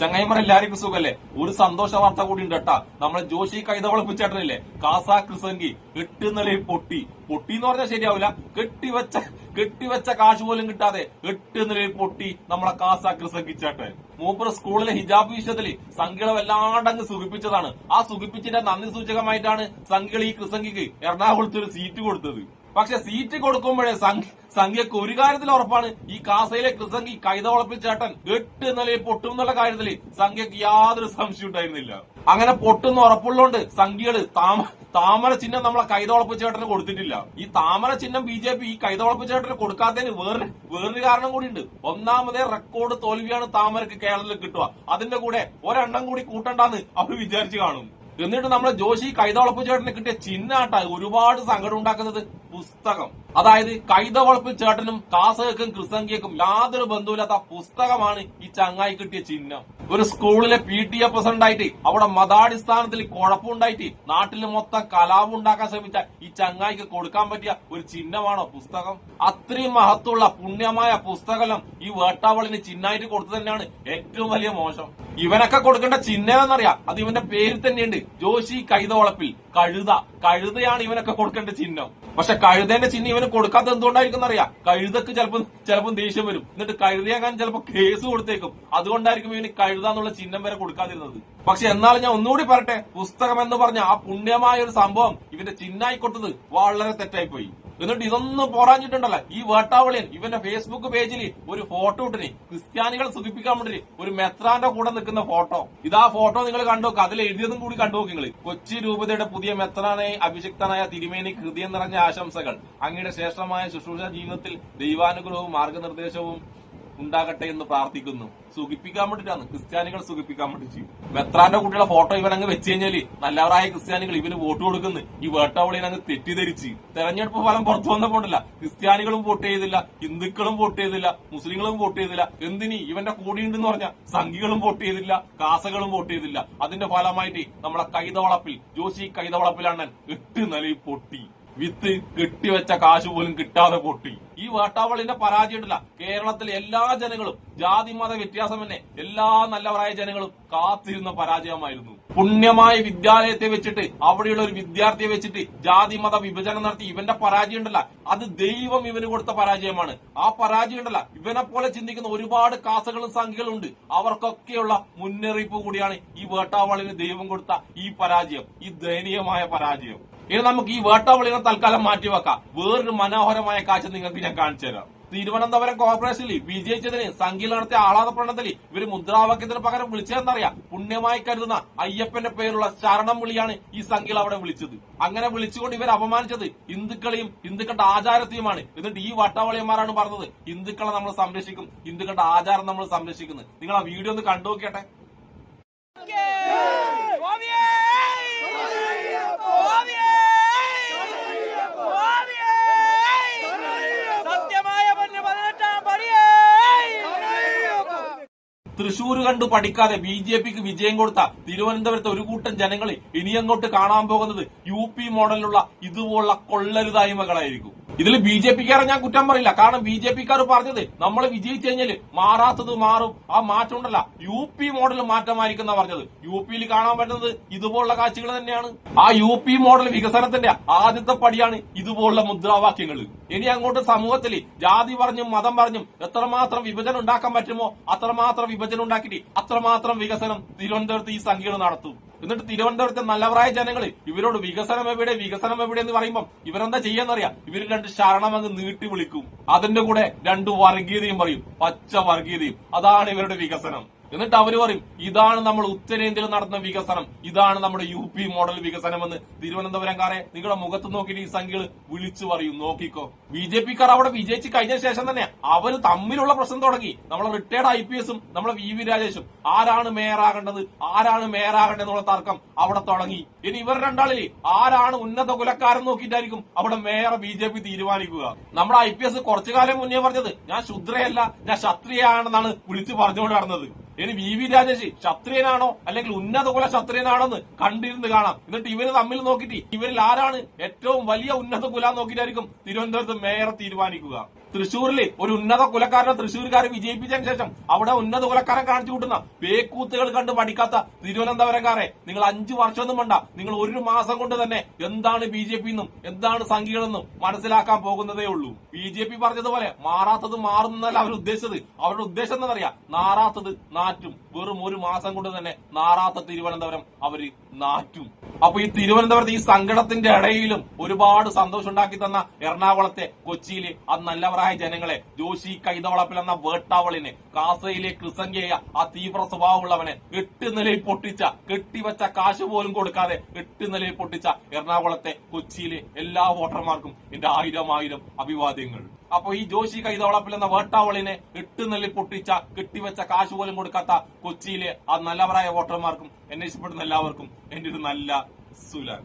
ചങ്ങായിമാർ എല്ലാവർക്കും സുഖല്ലേ? ഒരു സന്തോഷ വാർത്ത കൂടി ഉണ്ട് കേട്ടാ. നമ്മളെ ജോഷി കൈതവളപ്പിച്ചേട്ടനില്ലേ കാസാ ക്രിസംഗി എട്ട് പൊട്ടി. പൊട്ടി എന്ന് പറഞ്ഞാൽ ശരിയാവില്ല കെട്ടിവെച്ച കെട്ടിവെച്ച കാശ് പോലും കിട്ടാതെ എട്ട് പൊട്ടി നമ്മളെ കാസാ ക്രിസംഗി ചേട്ടൻ. മൂപ്പർ സ്കൂളിലെ ഹിജാബ് വിഷയത്തിൽ സംഘികളെ വല്ലാണ്ട് അങ്ങ് സുഖിപ്പിച്ചതാണ്. ആ സുഖിപ്പിച്ചിന്റെ നന്ദി സൂചകമായിട്ടാണ് സംഘികൾ ഈ ക്രിസംഗിക്ക് എറണാകുളത്ത് ഒരു സീറ്റ് കൊടുത്തത്. പക്ഷെ സീറ്റ് കൊടുക്കുമ്പോഴേ സംഖ്യ സംഖ്യക്ക് ഒരു കാര്യത്തിൽ ഉറപ്പാണ്. ഈ കാസയിലെ കൃസംഗി കൈതവളപ്പിൽ ചേട്ടൻ എട്ട് നിലയിൽ പൊട്ടും എന്നുള്ള കാര്യത്തിൽ സംഖ്യക്ക് യാതൊരു സംശയം ഉണ്ടായിരുന്നില്ല. അങ്ങനെ പൊട്ടുന്ന ഉറപ്പുള്ളതുകൊണ്ട് സംഖ്യകൾ താമ താമര ചിഹ്നം നമ്മളെ കൈതവളപ്പ് ചേട്ടന് കൊടുത്തിട്ടില്ല. ഈ താമര ചിഹ്നം ബി ജെ പി ഈ കൈതവളപ്പ് ചേട്ടന് കൊടുക്കാത്തതിന് വേറെ വേറൊരു കാരണം കൂടിയുണ്ട്. ഒന്നാമതേ റെക്കോർഡ് തോൽവിയാണ് താമരക്ക് കേരളത്തിൽ കിട്ടുക. അതിന്റെ കൂടെ ഒരെണ്ണം കൂടി കൂട്ടണ്ടാന്ന് അവർ വിചാരിച്ചു കാണും. എന്നിട്ട് നമ്മളെ ജോഷി കൈതവളപ്പ് ചേട്ടന് കിട്ടിയ ചിഹ്നാട്ട ഒരുപാട് സങ്കടം ഉണ്ടാക്കുന്നത് പുസ്തകം. അതായത് കൈതവളപ്പ് ചേട്ടനും കാസകക്കും കൃസംഖ്യക്കും യാതൊരു ബന്ധവുമില്ലാത്ത പുസ്തകമാണ് ഈ ചങ്ങായി കിട്ടിയ ചിഹ്നം. ഒരു സ്കൂളിലെ പി ടി എ പ്രസിഡന്റ് ആയിട്ട് അവിടെ മതാടിസ്ഥാനത്തിൽ കുഴപ്പമുണ്ടായിട്ട് നാട്ടിൽ മൊത്തം കലാപം ഉണ്ടാക്കാൻ ശ്രമിച്ച ഈ ചങ്ങായിക്ക് കൊടുക്കാൻ പറ്റിയ ഒരു ചിഹ്നമാണോ പുസ്തകം? അത്രയും മഹത്വമുള്ള പുണ്യമായ പുസ്തകം ഈ വേട്ടാവളിന് ചിഹ്നമായിട്ട് കൊടുത്തു തന്നെയാണ് ഏറ്റവും വലിയ മോശം. ഇവനൊക്കെ കൊടുക്കേണ്ട ചിഹ്നമെന്നറിയാം അത് ഇവന്റെ പേരിൽ തന്നെയുണ്ട്. ജോഷി കൈതവളപ്പിൽ കഴുത. കഴുതയാണ് ഇവനൊക്കെ കൊടുക്കേണ്ട ചിഹ്നം. പക്ഷെ കഴുതേന്റെ ചിഹ്നം ഇവന് കൊടുക്കാത്ത എന്തുകൊണ്ടായിരിക്കും അറിയാം കഴുതക്ക് ചിലപ്പോൾ ചിലപ്പോൾ ദേഷ്യം വരും. എന്നിട്ട് കഴുതയാകാൻ ചിലപ്പോൾ കേസ് കൊടുത്തേക്കും. അതുകൊണ്ടായിരിക്കും ഇവന് കഴുത എന്നുള്ള ചിഹ്നം വരെ കൊടുക്കാതിരുന്നത്. പക്ഷെ എന്നാലും ഞാൻ ഒന്നുകൂടി പറയട്ടെ. പുസ്തകം എന്ന് പറഞ്ഞ ആ പുണ്യമായ ഒരു സംഭവം ഇവന്റെ ചിഹ്നായി കൊടുത്തത് വളരെ തെറ്റായി പോയി എന്നിട്ട് ഇതൊന്നും പോരാഞ്ഞിട്ടുണ്ടല്ലോ? ഈ വേട്ടാവളിയൻ ഇവന്റെ ഫേസ്ബുക്ക് പേജിൽ ഒരു ഫോട്ടോ ഇട്ടിന്. ക്രിസ്ത്യാനികളെ സുഖിപ്പിക്കാൻ വേണ്ടി ഒരു മെത്രാന്റെ കൂടെ നിൽക്കുന്ന ഫോട്ടോ ഇതാ ഫോട്ടോ നിങ്ങൾ കണ്ടുനോക്കുക അതിൽ എഴുതിയതും കൂടി കണ്ടുനോക്ക് നിങ്ങൾ കൊച്ചി രൂപതയുടെ പുതിയ മെത്രാനായി അഭിഷിക്തനായ തിരുമേനി ഹൃദയം നിറഞ്ഞ ആശംസകൾ. അങ്ങയുടെ ശ്രേഷ്ഠമായ ശുശ്രൂഷ ജീവിതത്തിൽ ദൈവാനുഗ്രഹവും മാർഗനിർദ്ദേശവും ഉണ്ടാകട്ടെ എന്ന് പ്രാർത്ഥിക്കുന്നു. സുഖിപ്പിക്കാൻ വേണ്ടിട്ടാണ് ക്രിസ്ത്യാനികൾ സുഖിപ്പിക്കാൻ വേണ്ടിട്ട് മെത്രാന്റെ കുട്ടിയുടെ ഫോട്ടോ ഇവനങ്ങ് വെച്ച് കഴിഞ്ഞാൽ നല്ലവരായ ക്രിസ്ത്യാനികൾ ഇവന് വോട്ട് കൊടുക്കുന്നു. ഈ വേട്ടാവളിനെ അങ്ങ് തെറ്റിദ്ധരിച്ച്. തെരഞ്ഞെടുപ്പ് ഫലം പുറത്തു വന്നപ്പോണ്ടല്ല. ക്രിസ്ത്യാനികളും വോട്ട് ചെയ്തില്ല. ഹിന്ദുക്കളും വോട്ട് ചെയ്തില്ല. മുസ്ലിങ്ങളും വോട്ട് ചെയ്തില്ല. എന്തിനി? ഇവന്റെ കൂടിയുണ്ടെന്ന് പറഞ്ഞ സംഘികളും വോട്ട് ചെയ്തില്ല. കാസകളും വോട്ട് ചെയ്തില്ല. അതിന്റെ ഫലമായിട്ട് നമ്മളെ കൈതവളപ്പിൽ ജോഷി കൈതവളപ്പിലണ്ണൻ എട്ട് നിലയിൽ പൊട്ടി. വിത്ത് കെട്ടിവെച്ച കാശ് പോലും കിട്ടാതെ പൊട്ടി. ഈ വേട്ടാവളിന്റെ പരാജയമില്ല കേരളത്തിലെ എല്ലാ ജനങ്ങളും ജാതി മത വ്യത്യാസം തന്നെ എല്ലാ നല്ലവരായ ജനങ്ങളും കാത്തിരുന്ന പരാജയമായിരുന്നു. പുണ്യമായ വിദ്യാലയത്തെ വെച്ചിട്ട് അവിടെയുള്ള ഒരു വിദ്യാർത്ഥിയെ വെച്ചിട്ട് ജാതി മത വിഭജനം നടത്തി ഇവന്റെ പരാജയം ഉണ്ടല്ല. അത് ദൈവം ഇവന് കൊടുത്ത പരാജയമാണ്. ആ പരാജയം ഉണ്ടല്ല. ഇവനെ പോലെ ചിന്തിക്കുന്ന ഒരുപാട് കാസകളും സംഖ്യകളും ഉണ്ട്. അവർക്കൊക്കെയുള്ള മുന്നറിയിപ്പ് കൂടിയാണ് ഈ വേട്ടാവളിന് ദൈവം കൊടുത്ത ഈ പരാജയം. ഈ ദയനീയമായ പരാജയം. ഇനി നമുക്ക് ഈ വേട്ടാവളിനെ തൽക്കാലം മാറ്റിവെക്കാം വേറൊരു മനോഹരമായ കാഴ്ച നിങ്ങൾക്ക് ഞാൻ കാണിച്ചു തരാം. തിരുവനന്തപുരം കോർപ്പറേഷനിൽ വിജയിച്ചതിന് സംഖ്യയിൽ നടത്തിയ ആഹ്ലാദ പ്രകടനത്തിൽ ഇവർ മുദ്രാവാക്യത്തിന് പകരം വിളിച്ചതെന്നറിയാം. പുണ്യമായി കരുതുന്ന അയ്യപ്പന്റെ പേരുള്ള ശരണം വിളിയാണ് ഈ സംഖ്യകൾ അവിടെ വിളിച്ചത്. അങ്ങനെ വിളിച്ചുകൊണ്ട് ഇവർ അപമാനിച്ചത് ഹിന്ദുക്കളെയും ഹിന്ദുക്കളുടെ ആചാരത്തെയുമാണ്. എന്നിട്ട് ഈ വട്ടവളിയന്മാരാണ് പറഞ്ഞത്. ഹിന്ദുക്കളെ നമ്മൾ സംരക്ഷിക്കും ഹിന്ദുക്കളുടെ ആചാരം നമ്മൾ സംരക്ഷിക്കുന്നത് നിങ്ങൾ ആ വീഡിയോ ഒന്ന് കണ്ടു നോക്കിയട്ടെ. തൃശൂർ കണ്ടു പഠിക്കാതെ ബി ജെ പിക്ക് വിജയം കൊടുത്ത തിരുവനന്തപുരത്തെ ഒരു കൂട്ടം ജനങ്ങൾ ഇനിയങ്ങോട്ട് കാണാൻ പോകുന്നത് യു പി മോഡലിലുള്ള ഇതുപോലുള്ള കൊള്ളരുതായ്മകളായിരിക്കും. ഇതിൽ ബി ജെ പിക്കാരെ ഞാൻ കുറ്റം പറയില്ല. കാരണം ബി ജെ പിക്കാർ പറഞ്ഞത് നമ്മൾ വിജയിച്ചു കഴിഞ്ഞാൽ മാറാത്തത് മാറും. ആ മാറ്റം ഉണ്ടല്ല യു പി മോഡൽ മാറ്റമായിരിക്കുന്ന പറഞ്ഞത്. യു പിയിൽ കാണാൻ പറ്റുന്നത് ഇതുപോലുള്ള കാഴ്ചകൾ തന്നെയാണ്. ആ യു പി മോഡൽ വികസനത്തിന്റെ ആദ്യത്തെ പടിയാണ് ഇതുപോലുള്ള മുദ്രാവാക്യങ്ങൾ ഇനി അങ്ങോട്ട് സമൂഹത്തിൽ ജാതി പറഞ്ഞും മതം പറഞ്ഞും എത്രമാത്രം വിഭജനം ഉണ്ടാക്കാൻ പറ്റുമോ അത്രമാത്രം വിഭജനം ഉണ്ടാക്കിയിട്ട് അത്രമാത്രം വികസനം തിരുവനന്തപുരത്ത് ഈ സംഖ്യകൾ നടത്തും. എന്നിട്ട് തിരുവനന്തപുരത്തെ നല്ലവരായ ജനങ്ങൾ ഇവരോട് വികസനം എവിടെ വികസനം എവിടെ എന്ന് പറയുമ്പോൾ ഇവരെന്താ ചെയ്യാന്നറിയാം ഇവർ രണ്ട് ശരണം അങ്ങ് നീട്ടി വിളിക്കും. അതിന്റെ കൂടെ രണ്ട് വർഗീയതയും പറയും. പച്ച വർഗീയതയും. അതാണ് ഇവരുടെ വികസനം. എന്നിട്ട് അവർ പറയും ഇതാണ് നമ്മൾ ഉത്തരേന്ത്യയിൽ നടന്ന വികസനം. ഇതാണ് നമ്മുടെ യു പി മോഡൽ വികസനം എന്ന് തിരുവനന്തപുരംകാരെ നിങ്ങളുടെ മുഖത്ത് നോക്കിയിട്ട് ഈ സംഖ്യകൾ വിളിച്ചു പറയും. നോക്കിക്കോ. ബി ജെ പിക്കാർ അവിടെ വിജയിച്ച് കഴിഞ്ഞ ശേഷം തന്നെ അവർ തമ്മിലുള്ള പ്രശ്നം തുടങ്ങി. നമ്മളെ റിട്ടയർഡ് ഐ പി എസും നമ്മളെ വി വി രാജേഷും. ആരാണ് മേയറാകേണ്ടത് ആരാണ് മേയറാകേണ്ടത് എന്നുള്ള തർക്കം അവിടെ തുടങ്ങി. ഇനി ഇവർ രണ്ടാളിൽ ആരാണ് ഉന്നത കുലക്കാരൻ നോക്കിയിട്ടായിരിക്കും അവിടെ മേയർ ബി ജെ പി തീരുമാനിക്കുക. നമ്മുടെ ഐ പി എസ് കുറച്ചു കാലം മുന്നേ പറഞ്ഞത് ഞാൻ ശുദ്രയല്ല ഞാൻ ക്ഷത്രിയാണെന്നാണ് വിളിച്ചു പറഞ്ഞുകൊണ്ട് നടന്നത്. ഇനി വി വി രാജേഷ് ക്ഷത്രിയനാണോ? അല്ലെങ്കിൽ ഉന്നത കുല ക്ഷത്രിയനാണോ എന്ന് കണ്ടിരുന്ന് കാണാം. എന്നിട്ട് ഇവർ തമ്മിൽ നോക്കിയിട്ട് ഇവരിൽ ആരാണ് ഏറ്റവും വലിയ ഉന്നത കുല നോക്കിയിട്ടായിരിക്കും തിരുവനന്തപുരത്ത് മേയർ തീരുമാനിക്കുക. തൃശ്ശൂരിൽ ഒരു ഉന്നത കുലക്കാരനെ തൃശ്ശൂർക്കാർ വിജയിപ്പിച്ചതിന് ശേഷം അവിടെ ഉന്നത കുലക്കാരൻ കാണിച്ചു കൂട്ടുന്ന പേക്കൂത്തുകൾ കണ്ട് പഠിക്കാത്ത തിരുവനന്തപുരംകാരെ നിങ്ങൾ അഞ്ചു വർഷമൊന്നും വേണ്ട. നിങ്ങൾ ഒരു മാസം കൊണ്ട് തന്നെ എന്താണ് ബി ജെ പി എന്നും എന്താണ് സംഘികളെന്നും മനസ്സിലാക്കാൻ പോകുന്നതേ ഉള്ളൂ. ബി ജെ പി പറഞ്ഞതുപോലെ മാറാത്തത് മാറുന്നല്ല അവർ ഉദ്ദേശിച്ചത്. അവരുടെ ഉദ്ദേശം എന്താ പറയാ നാറാത്തത് നാറ്റും. വെറും ഒരു മാസം കൊണ്ട് തന്നെ നാറാത്ത തിരുവനന്തപുരം അവർ നാറ്റും. അപ്പൊ ഈ തിരുവനന്തപുരത്ത് ഈ സങ്കടത്തിന്റെ ഇടയിലും ഒരുപാട് സന്തോഷം ഉണ്ടാക്കി തന്ന എറണാകുളത്തെ കൊച്ചിയിലെ അത് നല്ലവരായ ജനങ്ങളെ ജോഷി കൈതവളപ്പിൽ എന്ന വേട്ടാവളിനെ കാസയിലെ കൃസംഖ്യയ ആ തീവ്ര സ്വഭാവമുള്ളവനെ എട്ട് നിലയിൽ പൊട്ടിച്ച കെട്ടിവച്ച കാശ് പോലും കൊടുക്കാതെ എട്ട് നിലയിൽ പൊട്ടിച്ച എറണാകുളത്തെ കൊച്ചിയിലെ എല്ലാ വോട്ടർമാർക്കും എന്റെ ആയിരം ആയിരം അഭിവാദ്യങ്ങൾ. അപ്പൊ ഈ ജോഷി കൈതവളപ്പിൽ എന്ന വേട്ടാവളിനെ എട്ട് നിലയിൽ പൊട്ടിച്ച കെട്ടിവെച്ച കാശ് പോലും കൊടുക്കാത്ത കൊച്ചിയിലെ ആ നല്ലവരായ വോട്ടർമാർക്കും എന്നെ ഇഷ്ടപ്പെടുന്ന എല്ലാവർക്കും എന്റെ ഒരു നല്ല സുലാൻ